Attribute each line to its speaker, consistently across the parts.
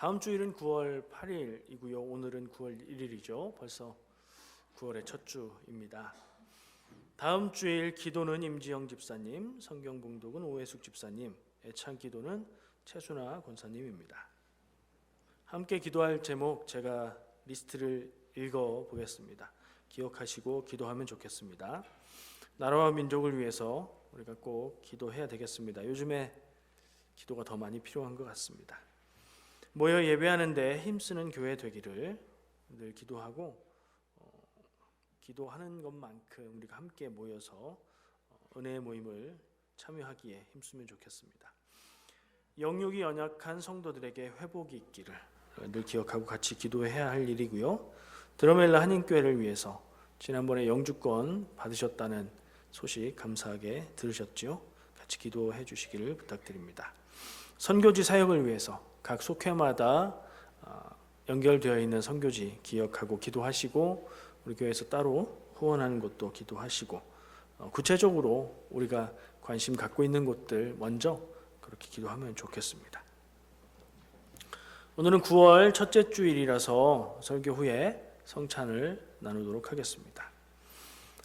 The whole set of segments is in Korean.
Speaker 1: 다음 주일은 9월 8일이고요. 오늘은 9월 1일이죠. 벌써 9월의 첫 주입니다. 다음 주일 기도는 임지영 집사님, 성경 봉독은 오해숙 집사님, 애창 기도는 최순아 권사님입니다. 함께 기도할 제목 제가 리스트를 읽어 보겠습니다. 기억하시고 기도하면 좋겠습니다. 나라와 민족을 위해서 우리가 꼭 기도해야 되겠습니다. 요즘에 기도가 더 많이 필요한 것 같습니다. 모여 예배하는데 힘쓰는 교회 되기를 늘 기도하고 어, 기도하는 것만큼 우리가 함께 모여서 어, 은혜의 모임을 참여하기에 힘쓰면 좋겠습니다. 영육이 연약한 성도들에게 회복이 있기를 늘 기억하고 같이 기도해야 할 일이고요. 드러멜라 한인교회를 위해서 지난번에 영주권 받으셨다는 소식 감사하게 들으셨지요. 같이 기도해 주시기를 부탁드립니다. 선교지 사역을 위해서 각 속회마다 아, 연결되어 있는 선교지 기억하고 기도하시고 우리 교회에서 따로 후원하는 것도 기도하시고 어, 구체적으로 우리가 관심 갖고 있는 곳들 먼저 그렇게 기도하면 좋겠습니다. 오늘은 9월 첫째 주일이라서 설교 후에 성찬을 나누도록 하겠습니다.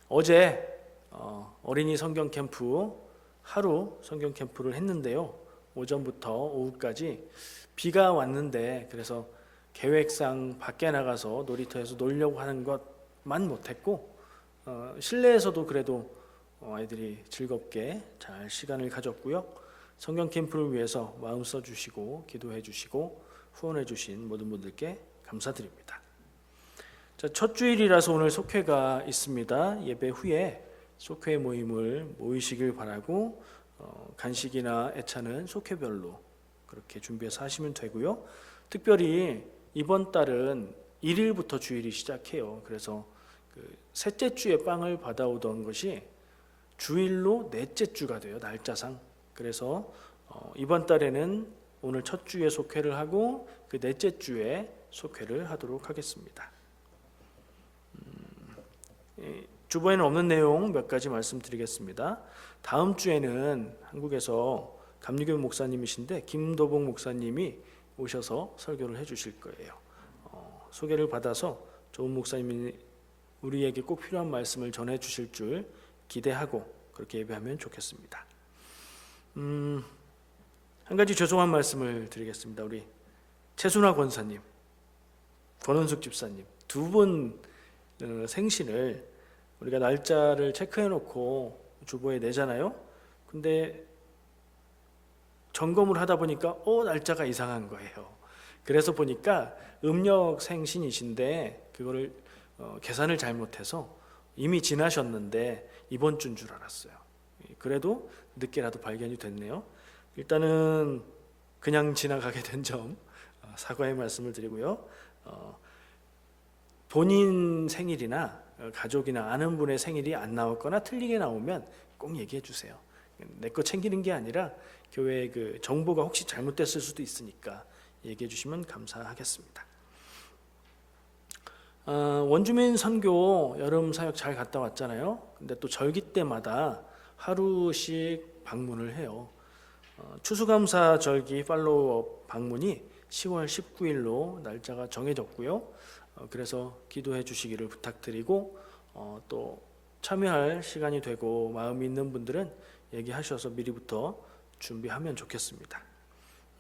Speaker 1: 어제 어, 어린이 성경 캠프 하루 성경 캠프를 했는데요. 오전부터 오후까지 비가 왔는데 그래서 계획상 밖에 나가서 놀이터에서 놀려고 하는 것만 못했고 어, 실내에서도 그래도 어, 아이들이 즐겁게 잘 시간을 가졌고요. 성경 캠프를 위해서 마음 써주시고 기도해 주시고 후원해 주신 모든 분들께 감사드립니다. 자, 첫 주일이라서 오늘 속회가 있습니다. 예배 후에 속회 모임을 모이시길 바라고 어, 간식이나 애차는 속회별로 그렇게 준비해서 하시면 되고요. 특별히 이번 달은 1일부터 주일이 시작해요. 그래서 그 셋째 주에 빵을 받아오던 것이 주일로 넷째 주가 돼요. 날짜상. 그래서 어, 이번 달에는 오늘 첫 주에 속회를 하고 그 넷째 주에 속회를 하도록 하겠습니다. 음, 이 주보에는 없는 내용 몇 가지 말씀드리겠습니다. 다음 주에는 한국에서 감리교 목사님이신데 김도봉 목사님이 오셔서 설교를 해주실 거예요. 어, 소개를 받아서 좋은 목사님이 우리에게 꼭 필요한 말씀을 전해 주실 줄 기대하고 그렇게 예배하면 좋겠습니다. 음, 한 가지 죄송한 말씀을 드리겠습니다. 우리 최순화 권사님, 권원숙 집사님 두분 어, 생신을 우리가 날짜를 체크해 놓고 주보에 내잖아요. 근데 점검을 하다 보니까 어 날짜가 이상한 거예요. 그래서 보니까 음력 생신이신데 그거를 어, 계산을 잘못해서 이미 지나셨는데 이번 주인 줄 알았어요. 그래도 늦게라도 발견이 됐네요. 일단은 그냥 지나가게 된점 어, 사과의 말씀을 드리고요. 어, 본인 생일이나 어, 가족이나 아는 분의 생일이 안 나왔거나 틀리게 나오면 꼭 얘기해 주세요. 내 거 챙기는 게 아니라 교회 그 정보가 혹시 잘못됐을 수도 있으니까 얘기해 주시면 감사하겠습니다. 어, 원주민 선교 여름 사역 잘 갔다 왔잖아요. 근데 또 절기 때마다 하루씩 방문을 해요. 어, 추수감사 절기 팔로우업 방문이 10월 19일로 날짜가 정해졌고요. 어, 그래서 기도해 주시기를 부탁드리고 어, 또 참여할 시간이 되고 마음이 있는 분들은 얘기하셔서 미리부터 준비하면 좋겠습니다.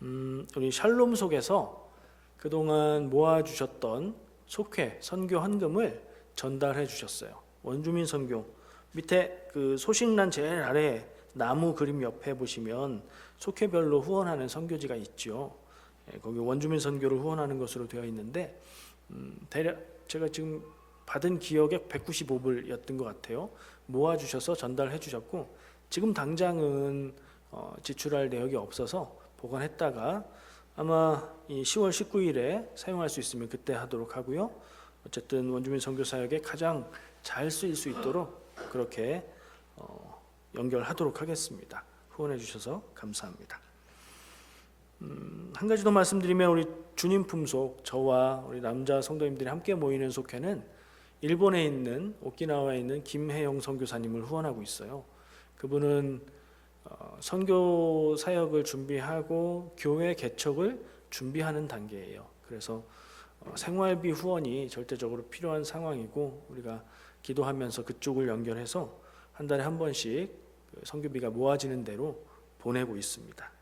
Speaker 1: 음, 우리 샬롬 속에서 그동안 모아주셨던 속회 선교 헌금을 전달해 주셨어요. 원주민 선교 밑에 그 소식란 제일 아래 나무 그림 옆에 보시면 속회별로 후원하는 선교지가 있죠. 예, 거기 원주민 선교를 후원하는 것으로 되어 있는데 음, 대략 제가 지금 받은 기억에 195불이었던 것 같아요. 모아 주셔서 전달해 주셨고 지금 당장은 어, 지출할 내역이 없어서 보관했다가 아마 이 10월 19일에 사용할 수 있으면 그때 하도록 하고요. 어쨌든 원주민 선교 사역에 가장 잘 쓰일 수 있도록 그렇게 어, 연결하도록 하겠습니다. 후원해 주셔서 감사합니다. 음, 한 가지 더 말씀드리면 우리 주님 품속 저와 우리 남자 성도님들이 함께 모이는 속회는 일본에 있는 오키나와에 있는 김혜영 선교사님을 후원하고 있어요. 그분은 어, 선교 사역을 준비하고 교회 개척을 준비하는 단계예요. 그래서 어, 생활비 후원이 절대적으로 필요한 상황이고 우리가 기도하면서 그쪽을 연결해서 한 달에 한 번씩 그 선교비가 모아지는 대로 보내고 있습니다.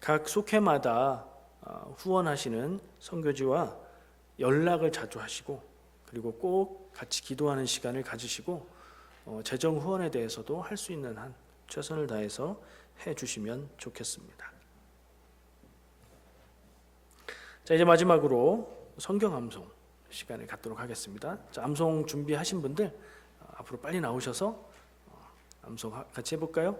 Speaker 1: 각 속회마다 어, 후원하시는 선교지와 연락을 자주 하시고 그리고 꼭 같이 기도하는 시간을 가지시고 어, 재정 후원에 대해서도 할 수 있는 한 최선을 다해서 해 주시면 좋겠습니다. 자 이제 마지막으로 성경 암송 시간을 갖도록 하겠습니다. 자 암송 준비하신 분들 어, 앞으로 빨리 나오셔서 어, 암송 하- 같이 해 볼까요?